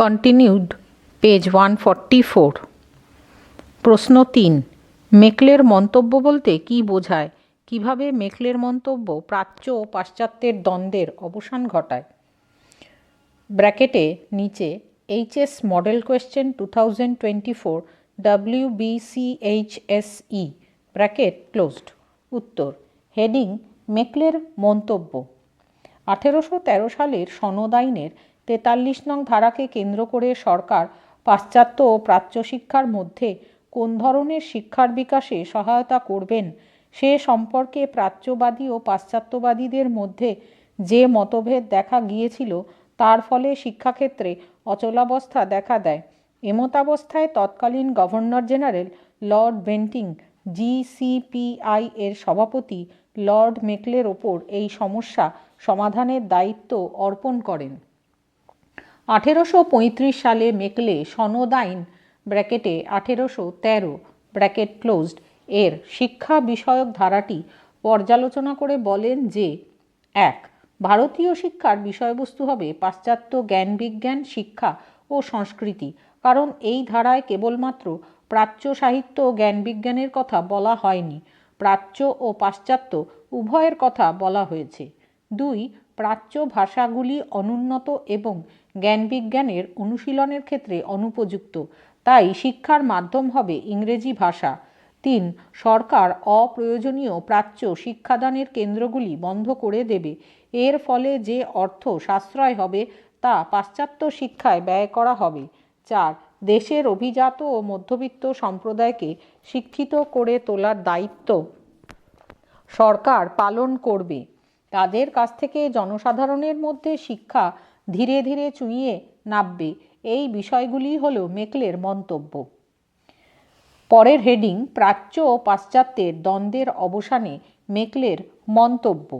Continued page one forty four প্রশ্ন তিন, মেকলের মন্তব্য বলতে কী বোঝায়? কীভাবে মেকলের মন্তব্য প্রাচ্য ও পাশ্চাত্যের দ্বন্দ্বের অবসান ঘটায়? ব্র্যাকেটে নিচে HS model question two thousand twenty four W BCHSE bracket closed উত্তর, হেডিং, মেকলের মন্তব্য। আঠেরোশো তেরো সালের সনদ আইনের তেতাল্লিশ নং ধারাকে কেন্দ্র করে সরকার পাশ্চাত্য ও প্রাচ্য শিক্ষার মধ্যে কোন ধরনের শিক্ষার বিকাশে সহায়তা করবেন সে সম্পর্কে প্রাচ্যবাদী ও পাশ্চাত্যবাদীদের মধ্যে যে মতভেদ দেখা গিয়েছিল, তার ফলে শিক্ষাক্ষেত্রে অচলাবস্থা দেখা দেয়। এমতাবস্থায় তৎকালীন governor general lord Bentinck GCPI এর সভাপতি লর্ড মেকলের ওপর এই সমস্যা সমাধানের দায়িত্ব অর্পণ করেন। আঠেরোশো পঁয়ত্রিশ সালে মেকলে সনদ আইন ব্র্যাকেটে আঠেরোশো তেরো ব্র্যাকেট ক্লোজড। এর শিক্ষা বিষয়ক ধারাটি পর্যালোচনা করে বলেন যে, এক, ভারতীয় শিক্ষার বিষয়বস্তু হবে পাশ্চাত্য জ্ঞান বিজ্ঞান, শিক্ষা ও সংস্কৃতি। কারণ এই ধারায় কেবলমাত্র প্রাচ্য সাহিত্য ও জ্ঞান বিজ্ঞানের কথা বলা হয়নি, প্রাচ্য ও পাশ্চাত্য উভয়ের কথা বলা হয়েছে। দুই, প্রাচ্য ভাষাগুলি অনুন্নত এবং জ্ঞানবিজ্ঞানের অনুশীলনের ক্ষেত্রে অনুপযুক্ত। তাই শিক্ষার মাধ্যম হবে ইংরেজি ভাষা। তিন, সরকার অপ্রয়োজনীয় প্রাচ্য শিক্ষাদানের কেন্দ্রগুলি বন্ধ করে দেবে। এর ফলে যে অর্থ সাশ্রয় হবে, তা পাশ্চাত্য শিক্ষায় ব্যয় করা হবে। চার, দেশের অভিজাত ও মধ্যবিত্ত সম্প্রদায়কে শিক্ষিত করে তোলার দায়িত্ব সরকার পালন করবে। তাদের কাছ থেকে জনসাধারণের মধ্যে শিক্ষা ধীরে ধীরে চুইয়ে নামবে এই বিষয়গুলি হল মেকলের মন্তব্য। পরের হেডিং, প্রাচ্য ও পাশ্চাত্যের দ্বন্দ্বের অবসানে মেকলের মন্তব্য।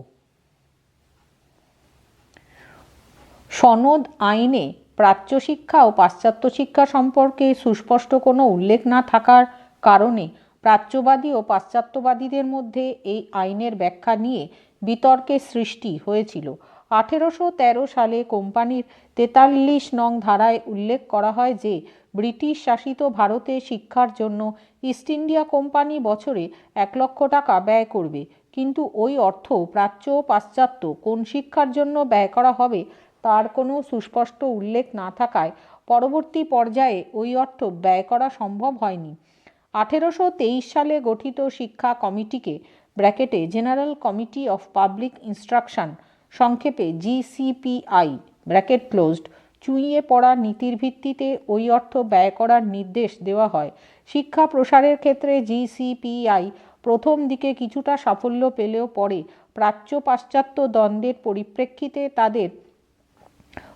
সনদ আইনে প্রাচ্য শিক্ষা ও পাশ্চাত্য শিক্ষা সম্পর্কে সুস্পষ্ট কোনো উল্লেখ না থাকার কারণে প্রাচ্যবাদী ও পাশ্চাত্যবাদীদের মধ্যে এই আইনের ব্যাখ্যা নিয়ে বিতর্কের সৃষ্টি হয়েছিল। আঠেরোশো তেরো সালে কোম্পানির তেতাল্লিশ নং ধারায় উল্লেখ করা হয় যে, ব্রিটিশ শাসিত ভারতে শিক্ষার জন্য ইস্ট ইন্ডিয়া কোম্পানি বছরে এক লক্ষ টাকা ব্যয় করবে। কিন্তু ওই অর্থ প্রাচ্য ও পাশ্চাত্য কোন শিক্ষার জন্য ব্যয় করা হবে তার কোনো সুস্পষ্ট উল্লেখ না থাকায় পরবর্তী পর্যায়ে ওই অর্থ ব্যয় করা সম্ভব হয়নি। আঠেরোশো তেইশ সালে গঠিত শিক্ষা কমিটিকে ব্র্যাকেটে general committee of public instruction সংক্ষেপে জিসিপিআই ব্র্যাকেট ক্লোজড চুইয়ে পড়া নীতির ভিত্তিতে ওই অর্থ ব্যয় করার নির্দেশ দেওয়া হয়। শিক্ষা প্রসারের ক্ষেত্রে জিসিপিআই প্রথম দিকে কিছুটা সাফল্য পেলেও পরে প্রাচ্য পাশ্চাত্য দ্বন্দ্বের পরিপ্রেক্ষিতে তাদের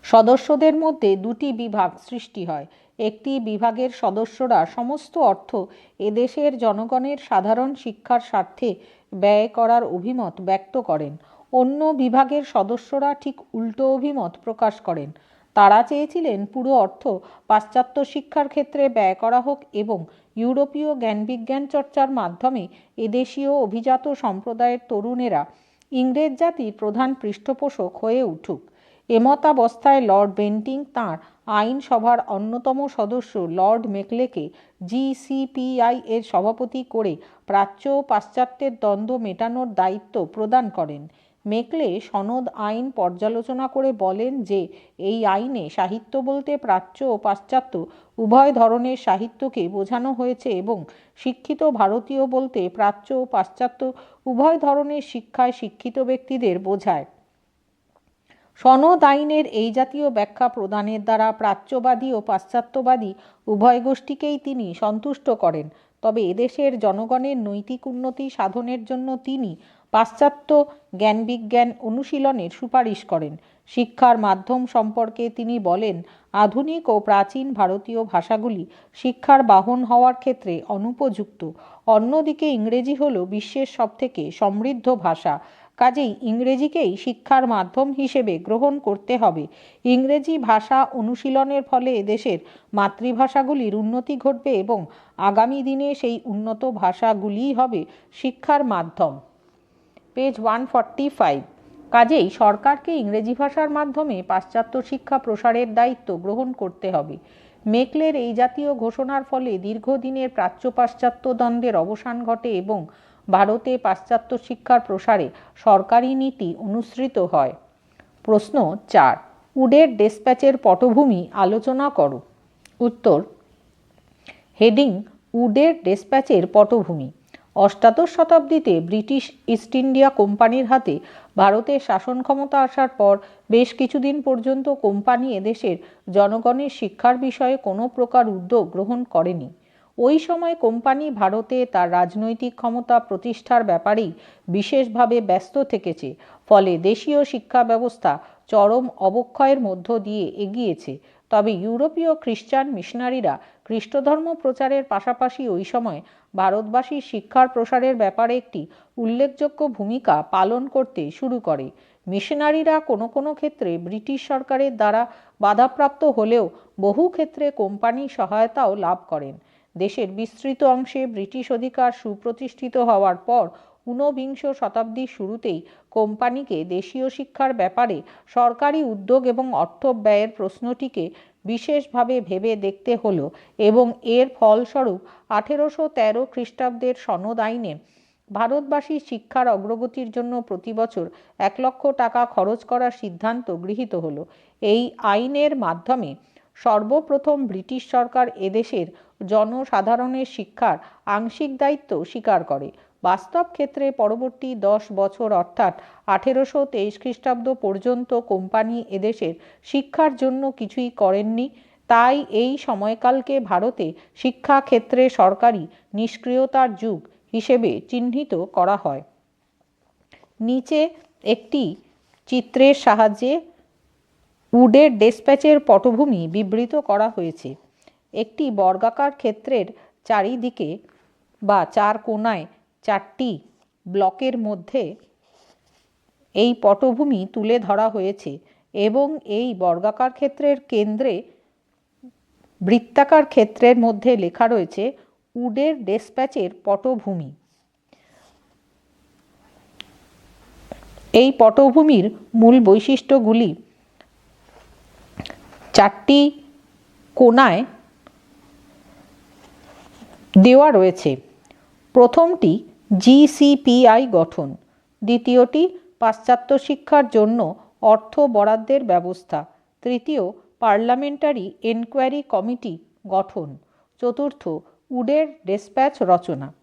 সদস্যদের মধ্যে দুটি বিভাগ সৃষ্টি হয়। একটি বিভাগের সদস্যরা সমস্ত অর্থ এদেশের জনগণের সাধারণ শিক্ষার স্বার্থে ব্যয় করার অভিমত ব্যক্ত করেন। অন্য বিভাগের সদস্যরা ঠিক উল্টো অভিমত প্রকাশ করেন। তারা চেয়েছিলেন পুরো অর্থ পাশ্চাত্য শিক্ষার ক্ষেত্রে ব্যয় করা হোক এবং ইউরোপীয় জ্ঞানবিজ্ঞান চর্চার মাধ্যমে এদেশীয় অভিজাত সম্প্রদায়ের তরুণেরা ইংরেজ জাতির প্রধান পৃষ্ঠপোষক হয়ে উঠুক। এমতাবস্থায় লর্ড বেন্টিং তাঁর আইনসভার অন্যতম সদস্য লর্ড মেকলেকে জিসিপিআই এর সভাপতি করে প্রাচ্য ও পাশ্চাত্যের দ্বন্দ্ব মেটানোর দায়িত্ব প্রদান করেন। মেকলে সনদ আইন পর্যালোচনা করে বলেন যে, এই আইনে সাহিত্য বলতে প্রাচ্য ও পাশ্চাত্য উভয় ধরনের সাহিত্যকে বোঝানো হয়েছে এবং শিক্ষিত ভারতীয় বলতে প্রাচ্য ও পাশ্চাত্য উভয় ধরনের শিক্ষায় শিক্ষিত ব্যক্তিদের বোঝায়। সনদ আইনের এই জাতীয় ব্যাখ্যা প্রদানের দ্বারা প্রাচ্যবাদী ও পাশ্চাত্যবাদী উভয় গোষ্ঠীকেই তিনি সন্তুষ্ট করেন। তবে এদেশের জনগণের নৈতিক উন্নতি সাধনের জন্য তিনি পাশ্চাত্য জ্ঞানবিজ্ঞান অনুশীলনের সুপারিশ করেন। শিক্ষার মাধ্যম সম্পর্কে তিনি বলেন, আধুনিক ও প্রাচীন ভারতীয় ভাষাগুলি শিক্ষার বাহন হওয়ার ক্ষেত্রে অনুপযুক্ত। অন্যদিকে ইংরেজি হল বিশ্বের সবথেকে সমৃদ্ধ ভাষা। কাজেই ইংরেজিকেই শিক্ষার মাধ্যম হিসেবে গ্রহণ করতে হবে। ইংরেজি ভাষা অনুশীলনের ফলে এদেশের মাতৃভাষাগুলির উন্নতি ঘটবে এবং আগামী দিনে সেই উন্নত ভাষাগুলিই হবে শিক্ষার মাধ্যম। Page one forty five. কাজেই সরকারকে ইংরেজি ভাষার মাধ্যমে পাশ্চাত্য শিক্ষা প্রসারের দায়িত্ব গ্রহণ করতে হবে। মেকলের এই জাতীয় ঘোষণার ফলে দীর্ঘদিনের প্রাচ্য পাশ্চাত্য দ্বন্দ্বের অবসান ঘটে এবং ভারতে পাশ্চাত্য শিক্ষার প্রসারে সরকারি নীতি অনুসৃত হয়। প্রশ্ন চার, উডের ডেসপ্যাচের পটভূমি আলোচনা করো। উত্তর, হেডিং, উডের ডেসপ্যাচের পটভূমি। অষ্টাদশ শতাব্দীতে ব্রিটিশ ইস্ট ইন্ডিয়া কোম্পানির হাতে ভারতের শাসন ক্ষমতা আসার পর বেশ কিছুদিন পর্যন্ত কোম্পানি এদেশের জনগণের শিক্ষার বিষয়ে কোনো প্রকার উদ্যোগ গ্রহণ করেনি। ওই সময় কোম্পানি ভারতে তার রাজনৈতিক ক্ষমতা প্রতিষ্ঠার ব্যাপারেই বিশেষভাবে ব্যস্ত থেকেছে, ফলে দেশীয় শিক্ষা ব্যবস্থা চরম অবক্ষয়ের মধ্য দিয়ে এগিয়েছে। তবে ইউরোপীয় খ্রিস্টান মিশনারিরা খ্রিস্টধর্ম প্রচারের পাশাপাশি ওই সময় ভারতবাসীর শিক্ষার প্রসারের ব্যাপারে একটি উল্লেখযোগ্য ভূমিকা পালন করতে শুরু করে। মিশনারিরা কোনো কোনো ক্ষেত্রে ব্রিটিশ সরকারের দ্বারা বাধাপ্রাপ্ত হলেও বহু ক্ষেত্রে কোম্পানির সহায়তাও লাভ করেন। দেশের বিস্তৃত অংশে ব্রিটিশ অধিকার সুপ্রতিষ্ঠিত হওয়ার পর ঊনবিংশ শতাব্দীর শুরুতেই কোম্পানিকে দেশীয় শিক্ষার ব্যাপারে সরকারি উদ্যোগ এবং অর্থ ব্যয়ের প্রশ্নটিকে বিশেষভাবে ভেবে দেখতে হলো এবং এর ফলস্বরূপ আঠেরোশো তেরো খ্রিস্টাব্দের সনদ আইনে ভারতবাসী শিক্ষার অগ্রগতির জন্য প্রতি বছর এক লক্ষ টাকা খরচ করার সিদ্ধান্ত গৃহীত হলো। এই আইনের মাধ্যমে সর্বপ্রথম ব্রিটিশ সরকার এদেশের জনসাধারণের শিক্ষার আংশিক দায়িত্ব স্বীকার করে। বাস্তব ক্ষেত্রে পরবর্তী দশ বছর অর্থাৎ আঠেরোশো তেইশ খ্রিস্টাব্দ পর্যন্ত কোম্পানি এদেশের শিক্ষার জন্য কিছুই করেননি। তাই এই সময়কালকে ভারতে শিক্ষা ক্ষেত্রে সরকারি নিষ্ক্রিয়তার যুগ হিসেবে চিহ্নিত করা হয়। নিচে একটি চিত্রের সাহায্যে উডের ডেসপ্যাচের পটভূমি বিবৃত করা হয়েছে। একটি বর্গাকার ক্ষেত্রের চারিদিকে বা চার কোনায় চারটি ব্লকের মধ্যে এই পটভূমি তুলে ধরা হয়েছে এবং এই বর্গাকার ক্ষেত্রের কেন্দ্রে বৃত্তাকার ক্ষেত্রের মধ্যে লেখা রয়েছে উডের ডেসপ্যাচের পটভূমি। এই পটভূমির মূল বৈশিষ্ট্যগুলি চারটি কোনায় দেওয়া রয়েছে। প্রথমটি জিসিপিআই গঠন। দ্বিতীয়টি, পাশ্চাত্য শিক্ষার জন্য অর্থ বরাদ্দের ব্যবস্থা। তৃতীয়, পার্লামেন্টারি এনকোয়ারি কমিটি গঠন। চতুর্থ, উডের ডেসপ্যাচ রচনা।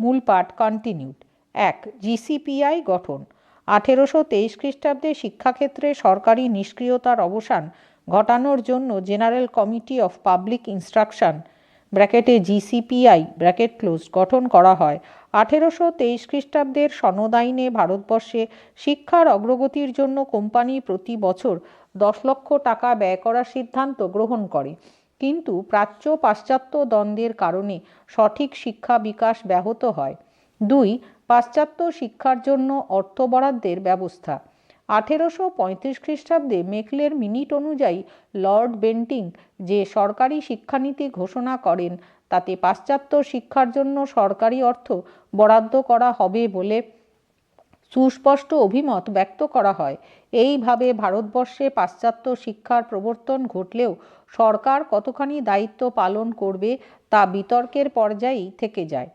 মূল পাঠ কন্টিনিউড। এক, জিসিপিআই গঠন। আঠেরোশো তেইশ খ্রিস্টাব্দে শিক্ষাক্ষেত্রে সরকারি নিষ্ক্রিয়তার অবসান ঘটানোর জন্য general committee of public instruction, ব্র্যাকেটে জিসিপিআই, ব্র্যাকেট ক্লোজ, গঠন করা হয়। আঠেরোশো তেইশ খ্রিস্টাব্দের সনদ আইনে ভারতবর্ষে শিক্ষার অগ্রগতির জন্য কোম্পানি প্রতি বছর দশ লক্ষ টাকা ব্যয় করার সিদ্ধান্ত গ্রহণ করে। কিন্তু প্রাচ্য পাশ্চাত্য দ্বন্দ্বের কারণে সঠিক শিক্ষা বিকাশ ব্যাহত হয়। দুই, পাশ্চাত্য শিক্ষার জন্য অর্থ বরাদ্দের ব্যবস্থা। আঠেরোশো পঁয়ত্রিশ খ্রিস্টাব্দে মেকলের মিনিট অনুযায়ী লর্ড বেন্টিং যে সরকারি শিক্ষানীতি ঘোষণা করেন তাতে পাশ্চাত্য শিক্ষার জন্য সরকারি অর্থ বরাদ্দ করা হবে বলে সুস্পষ্ট অভিমত ব্যক্ত করা হয়। এইভাবে ভারতবর্ষে পাশ্চাত্য শিক্ষার প্রবর্তন ঘটলেও সরকার কতখানি দায়িত্ব পালন করবে তা বিতর্কের পর্যায়েই থেকে যায়।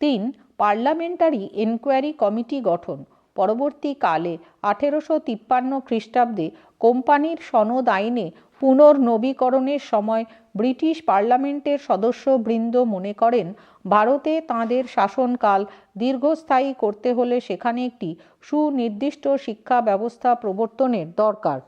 তিন, পার্লামেন্টারি এনকোয়ারি কমিটি গঠন। পরবর্তীকালে আঠেরোশো তিপ্পান্ন খ্রিস্টাব্দে কোম্পানির সনদ আইনে পুনর্নবীকরণের সময় ব্রিটিশ পার্লামেন্টের সদস্যবৃন্দ মনে করেন, ভারতে তাঁদের শাসনকাল দীর্ঘস্থায়ী করতে হলে সেখানে একটি সুনির্দিষ্ট শিক্ষা ব্যবস্থা প্রবর্তনের দরকার।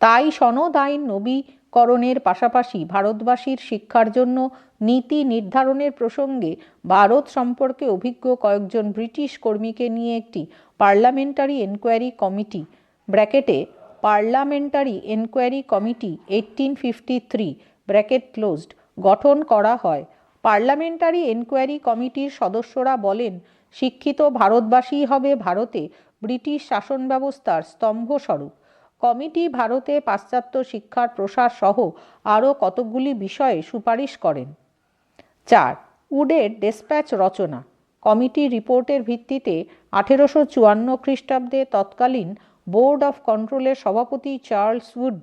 তাই সনদ আইন নবীকরণের পাশাপাশি ভারতবাসীর শিক্ষার জন্য নীতি নির্ধারণের প্রসঙ্গে ভারত সম্পর্কে অভিজ্ঞ কয়েকজন ব্রিটিশ কর্মীকে নিয়ে একটি পার্লামেন্টারি এনকোয়ারি কমিটি, ব্র্যাকেটে parliamentary enquiry committee eighteen fifty three bracket closed, গঠন করা হয়। পার্লামেন্টারি এনকোয়ারি কমিটির সদস্যরা বলেন, শিক্ষিত ভারতবাসী হবে ভারতে, ব্রিটিশ শাসন ব্যবস্থার স্তম্ভস্বরূপ। কমিটি ভারতে পাশ্চাত্য শিক্ষার প্রসার সহ আরও কতকগুলি বিষয়ে সুপারিশ করেন। চার, উডের ডেসপ্যাচ রচনা। কমিটি রিপোর্টের ভিত্তিতে আঠেরোশো চুয়ান্ন খ্রিস্টাব্দে তৎকালীন বোর্ড অফ কন্ট্রোলের সভাপতি চার্লস উড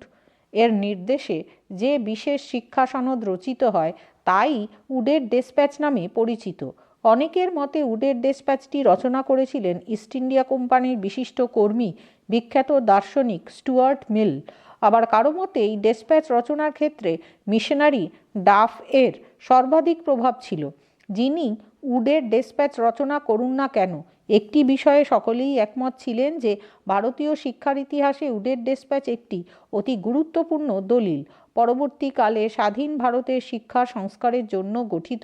এর নির্দেশে যে বিশেষ শিক্ষা সনদ রচিত হয়, তাই উডের ডেসপ্যাচ নামে পরিচিত। অনেকের মতে উডের ডেসপ্যাচটি রচনা করেছিলেন ইস্ট ইন্ডিয়া কোম্পানির বিশিষ্ট কর্মী, বিখ্যাত দার্শনিক স্টুয়ার্ট মিল। আবার কারও মতে এই ডেসপ্যাচ রচনার ক্ষেত্রে মিশনারি ডাফ এর সর্বাধিক প্রভাব ছিল। যিনি উডের ডেসপ্যাচ রচনা করুন না কেন একটি বিষয়ে সকলেই একমত ছিলেন যে ভারতীয় শিক্ষার ইতিহাসে উডের ডেসপ্যাচ একটি অতি গুরুত্বপূর্ণ দলিল। পরবর্তীকালে স্বাধীন ভারতের শিক্ষা সংস্কারের জন্য গঠিত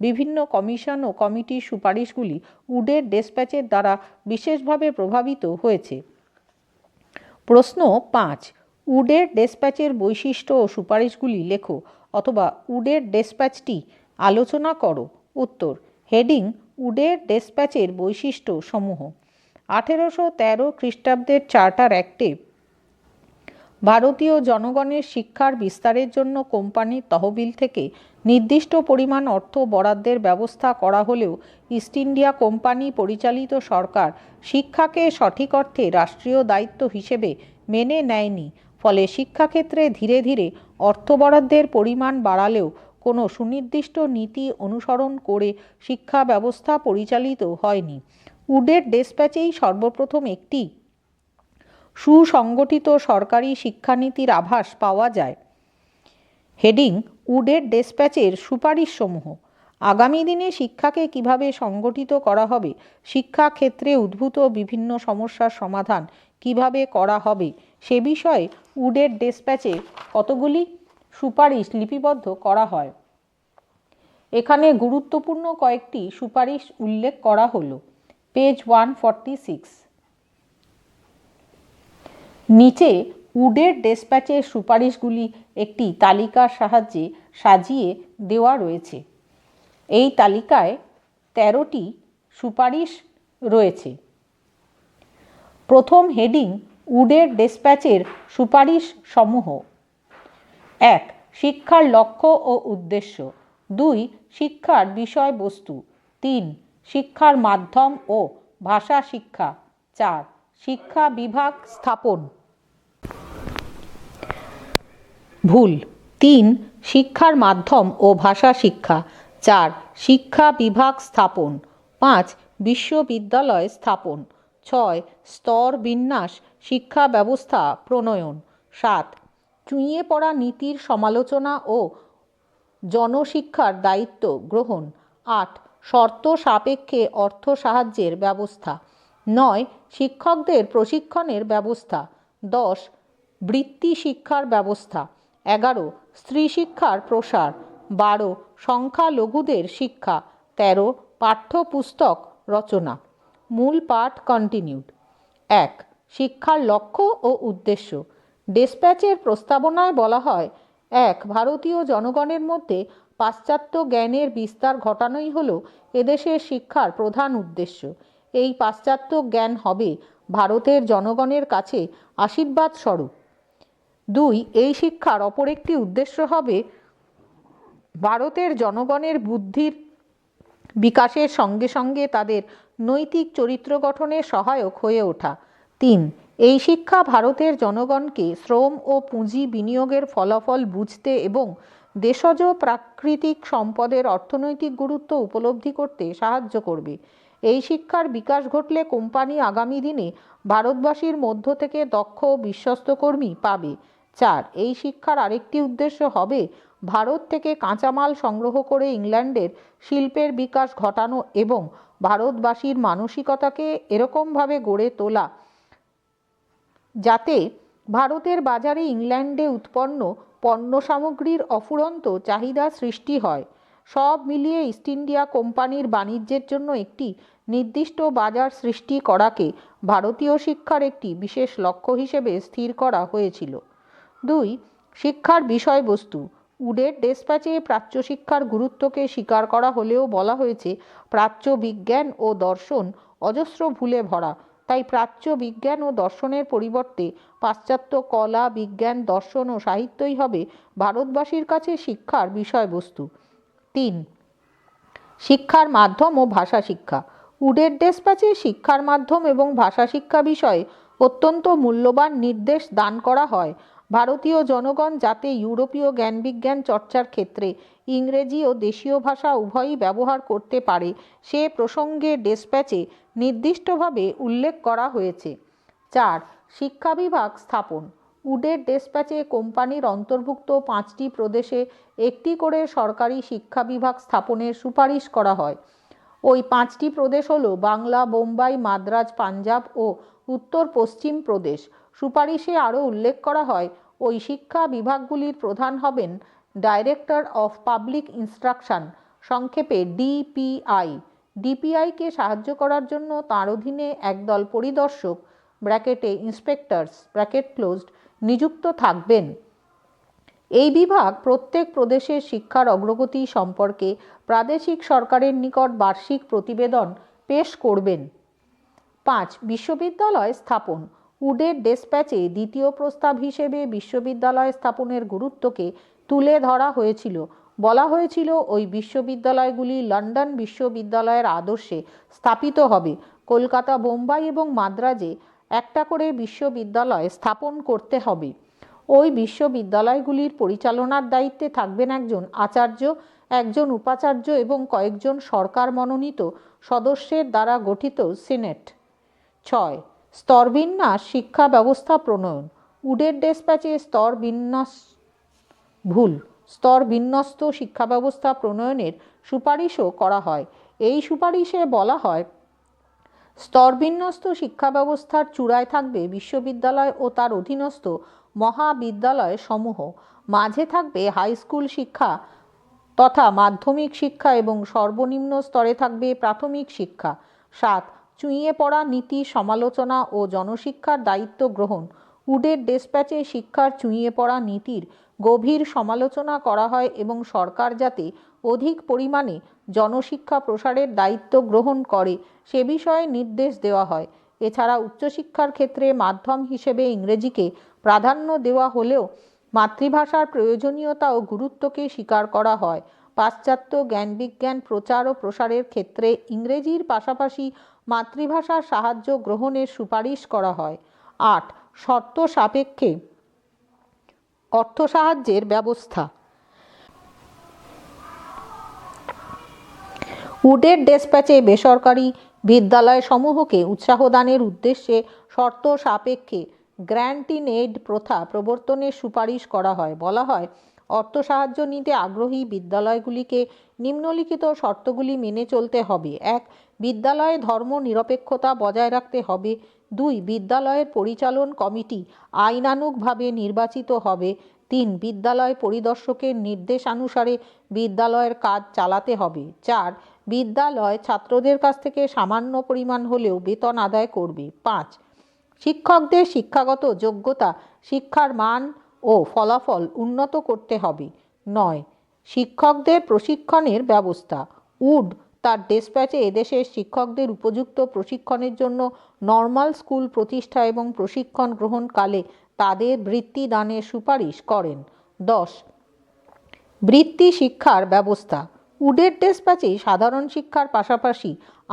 বিভিন্ন কমিশন ও কমিটির সুপারিশগুলি উডের ডেসপ্যাচের দ্বারা বিশেষভাবে প্রভাবিত হয়েছে। প্রশ্ন পাঁচ, উডের ডেসপ্যাচের বৈশিষ্ট্য ও সুপারিশগুলি লেখো অথবা উডের ডেসপ্যাচটি আলোচনা করো। উত্তর, হেডিং উডের ডেসপ্যাচের বৈশিষ্ট্য সমূহ। আঠেরোশো তেরো খ্রিস্টাব্দের চার্টার অ্যাক্টে ভারতীয় জনগণের শিক্ষার বিস্তারের জন্য কোম্পানির তহবিল থেকে নির্দিষ্ট পরিমাণ অর্থ বরাদ্দের ব্যবস্থা করা হলেও ইস্ট ইন্ডিয়া কোম্পানি পরিচালিত সরকার শিক্ষাকে সঠিক অর্থে রাষ্ট্রীয় দায়িত্ব হিসেবে মেনে নেয়নি। ফলে শিক্ষাক্ষেত্রে ধীরে ধীরে অর্থ বরাদ্দের পরিমাণ বাড়ালেও কোনো সুনির্দিষ্ট নীতি অনুসরণ করে শিক্ষা ব্যবস্থা পরিচালিত হয়নি। উডের ডেসপ্যাচেই সর্বপ্রথম একটি সুসংগঠিত সরকারি শিক্ষানীতির আভাস পাওয়া যায়। হেডিং, উডের ডেসপ্যাচের সুপারিশসমূহ। আগামী দিনে শিক্ষাকে কীভাবে সংগঠিত করা হবে, শিক্ষা ক্ষেত্রে উদ্ভূত বিভিন্ন সমস্যার সমাধান কীভাবে করা হবে, সে বিষয়ে উডের ডেসপ্যাচে কতগুলি সুপারিশ লিপিবদ্ধ করা হয়। এখানে গুরুত্বপূর্ণ কয়েকটি সুপারিশ উল্লেখ করা হলো। Page one forty six. নিচে উডের ডেসপ্যাচের সুপারিশগুলি একটি তালিকার সাহায্যে সাজিয়ে দেওয়া রয়েছে। এই তালিকায় তেরোটি সুপারিশ রয়েছে। প্রথম হেডিং উডের ডেসপ্যাচের সুপারিশ সমূহ। এক, শিক্ষার লক্ষ্য ও উদ্দেশ্য। দুই, শিক্ষার বিষয়বস্তু। তিন, শিক্ষার মাধ্যম ও ভাষা শিক্ষা। চার, শিক্ষা বিভাগ স্থাপন। ভুল। তিন, শিক্ষার মাধ্যম ও ভাষা শিক্ষা। চার, শিক্ষা বিভাগ স্থাপন। পাঁচ, বিশ্ববিদ্যালয় স্থাপন। ছয়, স্তর বিন্যাস, শিক্ষা ব্যবস্থা প্রণয়ন। সাত চুঁইয়ে পড়া নীতির সমালোচনা ও জনশিক্ষার দায়িত্ব গ্রহণ। আট, শর্ত সাপেক্ষে অর্থ সাহায্যের ব্যবস্থা। নয়, শিক্ষকদের প্রশিক্ষণের ব্যবস্থা। দশ, বৃত্তি শিক্ষার ব্যবস্থা। এগারো, স্ত্রী শিক্ষার প্রসার। বারো, সংখ্যালঘুদের শিক্ষা। তেরো, পাঠ্যপুস্তক রচনা। মূল পাঠ কন্টিনিউড। এক, শিক্ষার লক্ষ্য ও উদ্দেশ্য। ডেসপ্যাচের প্রস্তাবনায় বলা হয়, এক, ভারতীয় জনগণের মধ্যে পাশ্চাত্য জ্ঞানের বিস্তার ঘটানোই হল এদেশের শিক্ষার প্রধান উদ্দেশ্য। এই পাশ্চাত্য জ্ঞান হবে ভারতের জনগণের কাছে আশীর্বাদ স্বরূপ দুই, এই শিক্ষার অপর একটি উদ্দেশ্য হবে ভারতের জনগণের বুদ্ধির বিকাশের সঙ্গে সঙ্গে তাদের নৈতিক চরিত্র গঠনে সহায়ক হয়ে ওঠা। তিন এই শিক্ষা ভারতের জনগণকে শ্রম ও পুঁজি বিনিয়োগের ফলাফল বুঝতে এবং দেশজ প্রাকৃতিক সম্পদের অর্থনৈতিক গুরুত্ব উপলব্ধি করতে সাহায্য করবে। এই শিক্ষার বিকাশ ঘটলে কোম্পানি আগামী দিনে ভারতবাসীর মধ্য থেকে দক্ষ ও বিশ্বস্ত কর্মী পাবে। চার, এই শিক্ষার আরেকটি উদ্দেশ্য হবে ভারত থেকে কাঁচামাল সংগ্রহ করে ইংল্যান্ডের শিল্পের বিকাশ ঘটানো এবং ভারতবাসীর মানসিকতাকে এরকমভাবে গড়ে তোলা। যাতে ভারতের বাজারে ইংল্যান্ডে উৎপন্ন পণ্য সামগ্রীর অফুরন্ত চাহিদা সৃষ্টি হয়। সব মিলিয়ে ইস্ট ইন্ডিয়া কোম্পানির বাণিজ্যের জন্য একটি নির্দিষ্ট বাজার সৃষ্টি করাকে ভারতীয় শিক্ষার একটি বিশেষ লক্ষ্য হিসেবে স্থির করা হয়েছিল। দুই, শিক্ষার বিষয়বস্তু। উডের ডেসপ্যাচে প্রাচ্য শিক্ষার গুরুত্বকে স্বীকার করা হলেও বলা হয়েছে, প্রাচ্য বিজ্ঞান ও দর্শন অজস্র ভুলে ভরা। তাই প্রাচ্য বিজ্ঞান ও দর্শনের পরিবর্তে পাশ্চাত্য কলা, বিজ্ঞান, দর্শন ও সাহিত্যই হবে ভারতবাসীর কাছে শিক্ষার বিষয়বস্তু। তিন, শিক্ষার মাধ্যম ও ভাষা শিক্ষা। উডের ডেসপ্যাচে শিক্ষার মাধ্যম এবং ভাষা শিক্ষা বিষয়ে অত্যন্ত মূল্যবান নির্দেশ দান করা হয়। ভারতীয় জনগণ যাতে ইউরোপীয় জ্ঞানবিজ্ঞান চর্চার ক্ষেত্রে ইংরেজি ও দেশীয় ভাষা উভয়ই ব্যবহার করতে পারে। সে প্রসঙ্গে ডেসপ্যাচে নির্দিষ্টভাবে উল্লেখ করা হয়েছে। চার শিক্ষা বিভাগ স্থাপন। উডের ডেসপ্যাচে কোম্পানির অন্তর্ভুক্ত পাঁচটি প্রদেশে একটি করে সরকারি শিক্ষা বিভাগ স্থাপনের সুপারিশ করা হয়। ওই পাঁচটি প্রদেশ হলো বাংলা, বোম্বাই, মাদ্রাজ, পাঞ্জাব ও উত্তর পশ্চিম প্রদেশ। সুপারিশে আরও উল্লেখ করা হয়, ওই শিক্ষা বিভাগগুলির প্রধান হবেন ডাইরেক্টর অফ পাবলিক ইনস্ট্রাকশন সংক্ষেপে ডিপিআই ডিপিআইকে সাহায্য করার জন্য তাঁর অধীনে একদল পরিদর্শক ব্র্যাকেটে ইন্সপেক্টরস ব্র্যাকেট ক্লোজড নিযুক্ত থাকবেন। এই বিভাগ প্রত্যেক প্রদেশের শিক্ষার অগ্রগতি সম্পর্কে প্রাদেশিক সরকারের নিকট বার্ষিক প্রতিবেদন পেশ করবেন। পাঁচ, বিশ্ববিদ্যালয় স্থাপন। উডের ডেসপ্যাচে দ্বিতীয় প্রস্তাব হিসেবে বিশ্ববিদ্যালয় স্থাপনের গুরুত্বকে তুলে ধরা হয়েছিল। বলা হয়েছিল, ওই বিশ্ববিদ্যালয়গুলি লন্ডন বিশ্ববিদ্যালয়ের আদর্শে স্থাপিত হবে। কলকাতা, বোম্বাই এবং মাদ্রাজে একটা করে বিশ্ববিদ্যালয় স্থাপন করতে হবে। ওই বিশ্ববিদ্যালয়গুলির পরিচালনার দায়িত্বে থাকবেন একজন আচার্য, একজন উপাচার্য এবং কয়েকজন সরকার মনোনীত সদস্যের দ্বারা গঠিত সিনেট। ছয়, স্তরবিন্যাস শিক্ষা ব্যবস্থা প্রণয়ন। উডের ডেসপ্যাচে স্তর বিন্যাস ভুল। স্তর বিন্যস্ত শিক্ষা ব্যবস্থা প্রণয়নের সুপারিশও করা হয়। এই সুপারিশে বলা হয় স্তরবিন্যস্ত শিক্ষা ব্যবস্থার চূড়ায় থাকবে বিশ্ববিদ্যালয় ও তার অধীনস্থ মহাবিদ্যালয় সমূহ মাঝে থাকবে হাই স্কুল শিক্ষা তথা মাধ্যমিক শিক্ষা এবং সর্বনিম্ন স্তরে থাকবে প্রাথমিক শিক্ষা। সাত, চুঁইয়ে পড়া নীতি সমালোচনা ও জনশিক্ষার দায়িত্ব গ্রহণ। উডের ডেসপ্যাচে শিক্ষার চুঁইয়ে পড়া নীতির গভীর সমালোচনা করা হয় এবং সরকার যাতে অধিক পরিমাণে জনশিক্ষা প্রসারের দায়িত্ব গ্রহণ করে, সে বিষয়ে নির্দেশ দেওয়া হয়। এছাড়া উচ্চশিক্ষার ক্ষেত্রে মাধ্যম হিসেবে ইংরেজিকে প্রাধান্য দেওয়া হলেও মাতৃভাষার প্রয়োজনীয়তা ও গুরুত্বকে স্বীকার করা হয়। পাশ্চাত্য জ্ঞানবিজ্ঞান প্রচার ও প্রসারের ক্ষেত্রে ইংরেজির পাশাপাশি মাতৃভাষার সাহায্য গ্রহণের সুপারিশ করা হয়। আট শর্ত সাপেক্ষে অর্থ সাহায্যের ব্যবস্থা। উডের ডেসপ্যাচে বেসরকারি বিদ্যালয়সমূহকে উৎসাহদানের উদ্দেশ্যে শর্ত সাপেক্ষে গ্র্যান্ট ইন এইড প্রথা প্রবর্তনের সুপারিশ করা হয়। বলা হয়, অর্থ সাহায্য নিতে আগ্রহী বিদ্যালয়গুলিকে নিম্নলিখিত শর্তগুলি মেনে চলতে হবে। এক, বিদ্যালয়ে ধর্ম নিরপেক্ষতা বজায় রাখতে হবে। দুই বিদ্যালয়ের পরিচালন কমিটি আইনানুগভাবে নির্বাচিত হবে। তিন বিদ্যালয় পরিদর্শকের নির্দেশানুসারে বিদ্যালয়ের কাজ চালাতে হবে। চার, বিদ্যালয় ছাত্রদের কাছ থেকে সামান্য পরিমাণ হলেও বেতন আদায় করবে। পাঁচ, শিক্ষকদের শিক্ষাগত যোগ্যতা, শিক্ষার মান ও ফলাফল উন্নত করতে হবে। নয়, শিক্ষকদের প্রশিক্ষণের ব্যবস্থা। উড তার ডেসপ্যাচে এদেশের শিক্ষকদের উপযুক্ত প্রশিক্ষণের জন্য নর্মাল স্কুল প্রতিষ্ঠা এবং প্রশিক্ষণ গ্রহণকালে তাদের বৃত্তি দানের সুপারিশ করেন। দশ, বৃত্তি শিক্ষার ব্যবস্থা। উডের ডেসপ্যাচে সাধারণ শিক্ষার পাশাপাশি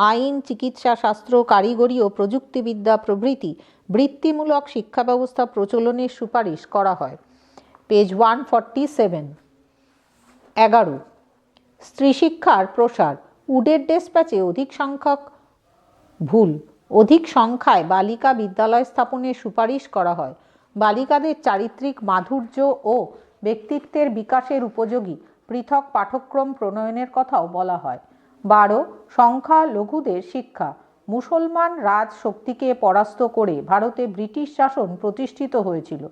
আইন, চিকিৎসা, শাস্ত্র, কারিগরি ও প্রযুক্তিবিদ্যা প্রভৃতি বৃত্তিমূলক শিক্ষা ব্যবস্থা প্রচলনের সুপারিশ করা হয়। পেজ ওয়ান ফর্টি সেভেন এগারো স্ত্রী শিক্ষার প্রসার। উডের ডেসপ্যাচে অধিক সংখ্যক ভুল, অধিক সংখ্যায় বালিকা বিদ্যালয় স্থাপনের সুপারিশ করা হয়। বালিকাদের চারিত্রিক মাধুর্য ও ব্যক্তিত্বের বিকাশের উপযোগী পৃথক পাঠক্রম প্রণয়নের কথাও বলা হয়। বারো, সংখ্যা লঘুদের শিক্ষা। মুসলমান রাজ শক্তিকে পরাস্ত করে ভারতে ব্রিটিশ শাসন প্রতিষ্ঠিত হয়েছিল।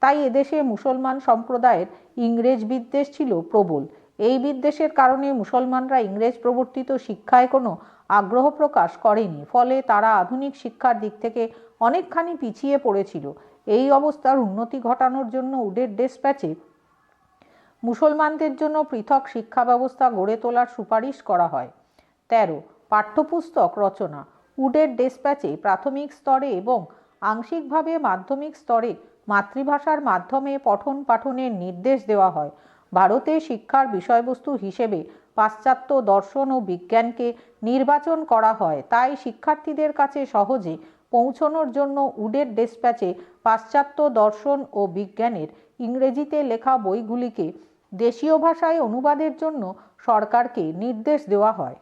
তাই এদেশে মুসলমান সম্প্রদায়ের ইংরেজ বিদ্বেষ ছিল প্রবল। এই বিদ্বেষের কারণে মুসলমানরা ইংরেজ প্রবর্তিত শিক্ষায় কোনো আগ্রহ প্রকাশ করেনি, ফলে তারা আধুনিক শিক্ষার দিক থেকে অনেকখানি পিছিয়ে পড়েছিল। এই অবস্থার উন্নতি ঘটানোর জন্য উডের ডেসপ্যাচে মুসলমানদের জন্য পৃথক শিক্ষা ব্যবস্থা গড়ে তোলার সুপারিশ করা হয়। তেরো, পাঠ্যপুস্তক রচনা। উডের ডেসপ্যাচে প্রাথমিক স্তরে এবং আংশিকভাবে মাধ্যমিক স্তরে মাতৃভাষার মাধ্যমে পঠন পাঠনের নির্দেশ দেওয়া হয়। ভারতে শিক্ষার বিষয়বস্তু হিসেবে পাশ্চাত্য দর্শন ও বিজ্ঞানকে নির্বাচন করা হয়। তাই শিক্ষার্থীদের কাছে সহজে পৌঁছনোর জন্য উডের ডেসপ্যাচে পাশ্চাত্য দর্শন ও বিজ্ঞানের ইংরেজিতে লেখা বইগুলিকে দেশীয় ভাষায় অনুবাদের জন্য সরকারকে নির্দেশ দেওয়া হয়।